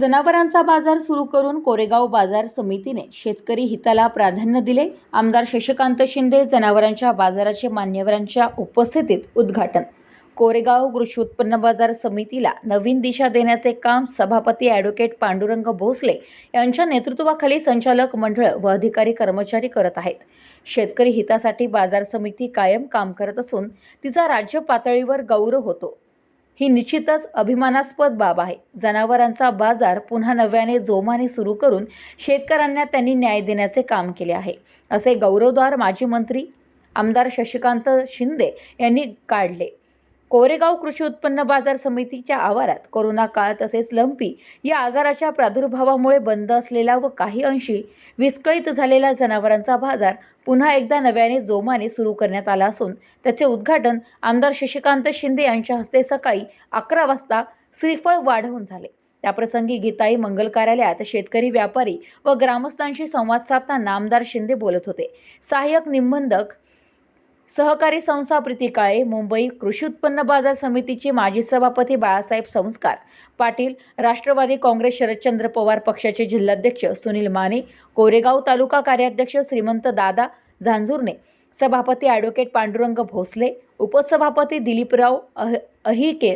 जनावरांचा बाजार सुरू करून कोरेगाव बाजार समितीने शेतकरी हिताला प्राधान्य दिले. आमदार शशिकांत शिंदे जनावरांच्या बाजाराचे मान्यवरांच्या उपस्थितीत उद्घाटन. कोरेगाव कृषी उत्पन्न बाजार समितीला नवीन दिशा देण्याचे काम सभापती ॲडव्होकेट पांडुरंग भोसले यांच्या नेतृत्वाखाली संचालक मंडळ व अधिकारी कर्मचारी करत आहेत. शेतकरी हितासाठी बाजार समिती कायम काम करत असून तिचा राज्य पातळीवर गौरव होतो. ही निश्चितच अभिमानास्पद बाब आहे. जनावरांचा बाजार पुन्हा नव्याने जोमाने सुरू करून शेतकऱ्यांना त्यांनी न्याय देण्याचे काम केले आहे. असे गौरवद्वार माजी मंत्री आमदार शशिकांत शिंदे यांनी काढले. कोरेगाव कृषी उत्पन्न बाजार समितीच्या आवारात कोरोना काळ तसेच लंपी या आजाराच्या प्रादुर्भावामुळे बंद असलेला व काही अंशी विस्कळीत झालेला जनावरांचा बाजार पुन्हा एकदा नव्याने जोमाने सुरू करण्यात आला असून त्याचे उद्घाटन आमदार शशिकांत शिंदे यांच्या हस्ते सकाळी अकरा वाजता श्रीफळ वाढवून झाले. त्याप्रसंगी गीताई मंगल कार्यालयात शेतकरी व्यापारी व ग्रामस्थांशी संवाद साधताना आमदार शिंदे बोलत होते. सहाय्यक निबंधक सहकारी संस्था प्रीती काळे मुंबई कृषी उत्पन्न बाजार समितीचे माजी सभापती बाळासाहेब संस्कार पाटील राष्ट्रवादी काँग्रेस शरदचंद्र पवार पक्षाचे जिल्हाध्यक्ष सुनील माने कोरेगाव तालुका कार्याध्यक्ष श्रीमंत दादा झांझुर्णे सभापती ॲडव्होकेट पांडुरंग भोसले उपसभापती दिलीपराव अह अहिके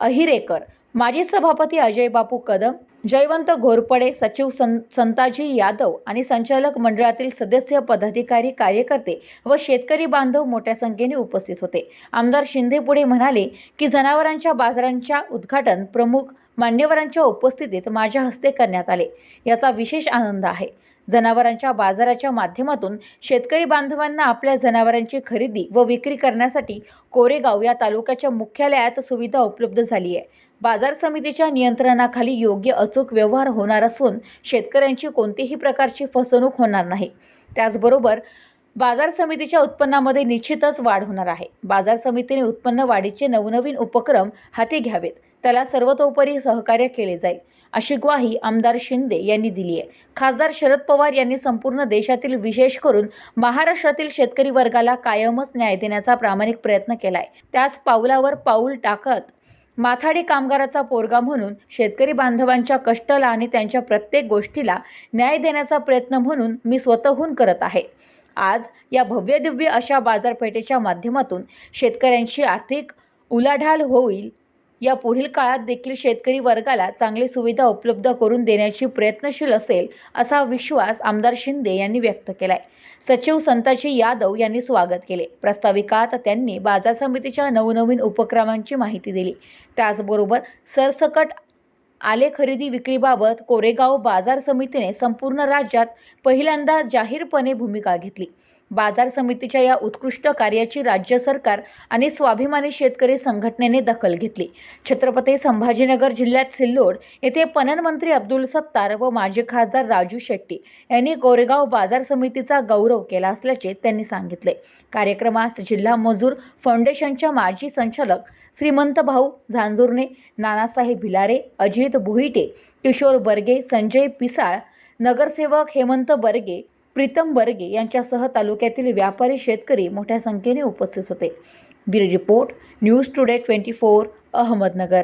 अहिरेकर माजी सभापती अजय बापू कदम जयवंत घोरपडे सचिव सं संताजी यादव आणि संचालक मंडळातील सदस्य पदाधिकारी कार्यकर्ते व शेतकरी बांधव मोठ्या संख्येने उपस्थित होते. आमदार शिंदे पुढे म्हणाले की जनावरांच्या बाजारांच्या उद्घाटन प्रमुख मान्यवरांच्या उपस्थितीत माझ्या हस्ते करण्यात आले. याचा विशेष आनंद आहे. जनावरांच्या बाजाराच्या माध्यमातून शेतकरी बांधवांना आपल्या जनावरांची खरेदी व विक्री करण्यासाठी कोरेगाव या तालुक्याच्या मुख्यालयात सुविधा उपलब्ध झाली आहे. बाजार समितीच्या नियंत्रणाखाली योग्य अचूक व्यवहार होणार असून शेतकऱ्यांची कोणतीही प्रकारची फसवणूक होणार नाही. त्याचबरोबर बाजार समितीच्या उत्पन्नामध्ये निश्चितच वाढ होणार आहे. बाजार समितीने उत्पन्न वाढीचे नवनवीन उपक्रम हाती घ्यावेत. त्याला सर्वतोपरी सहकार्य केले जाईल अशी ग्वाही आमदार शिंदे यांनी दिली आहे. खासदार शरद पवार यांनी संपूर्ण देशातील विशेष करून महाराष्ट्रातील शेतकरी वर्गाला कायमच न्याय देण्याचा प्रामाणिक प्रयत्न केलाय. त्याच पावलावर पाऊल टाकत माथाडी कामगाराचा पोरगा म्हणून शेतकरी बांधवांच्या कष्टाला आणि त्यांच्या प्रत्येक गोष्टीला न्याय देण्याचा प्रयत्न म्हणून मी स्वतःहून करत आहे. आज या भव्यदिव्य अशा बाजारपेठेच्या माध्यमातून शेतकऱ्यांची आर्थिक उलाढाल होईल या पुढील काळात देखील शेतकरी वर्गाला चांगली सुविधा उपलब्ध करून देण्याची प्रयत्नशील असेल असा विश्वास आमदार शिंदे यांनी व्यक्त केलाय. सचिव संताजी यादव यांनी स्वागत केले. प्रास्ताविकात त्यांनी बाजार समितीच्या नवनवीन उपक्रमांची माहिती दिली. त्याचबरोबर सरसकट आले खरेदी विक्रीबाबत कोरेगाव बाजार समितीने संपूर्ण राज्यात पहिल्यांदा जाहीरपणे भूमिका घेतली. बाजार समितीच्या या उत्कृष्ट कार्याची राज्य सरकार आणि स्वाभिमानी शेतकरी संघटनेने दखल घेतली. छत्रपती संभाजीनगर जिल्ह्यात सिल्लोड येथे पणन मंत्री अब्दुल सत्तार व माजी खासदार राजू शेट्टी यांनी कोरेगाव बाजार समितीचा गौरव केला असल्याचे त्यांनी सांगितले. कार्यक्रमास जिल्हा मजूर फाउंडेशनच्या माजी संचालक श्रीमंत भाऊ झांजुर्णे नानासाहेब भिलारे अजित भुईटे किशोर बर्गे संजय पिसाळ नगरसेवक हेमंत बर्गे प्रीतम बर्गे यांच्यासह तालुक्यातील व्यापारी शेतकरी मोठ्या संख्येने उपस्थित होते. Bureau report news today twenty four Ahmednagar.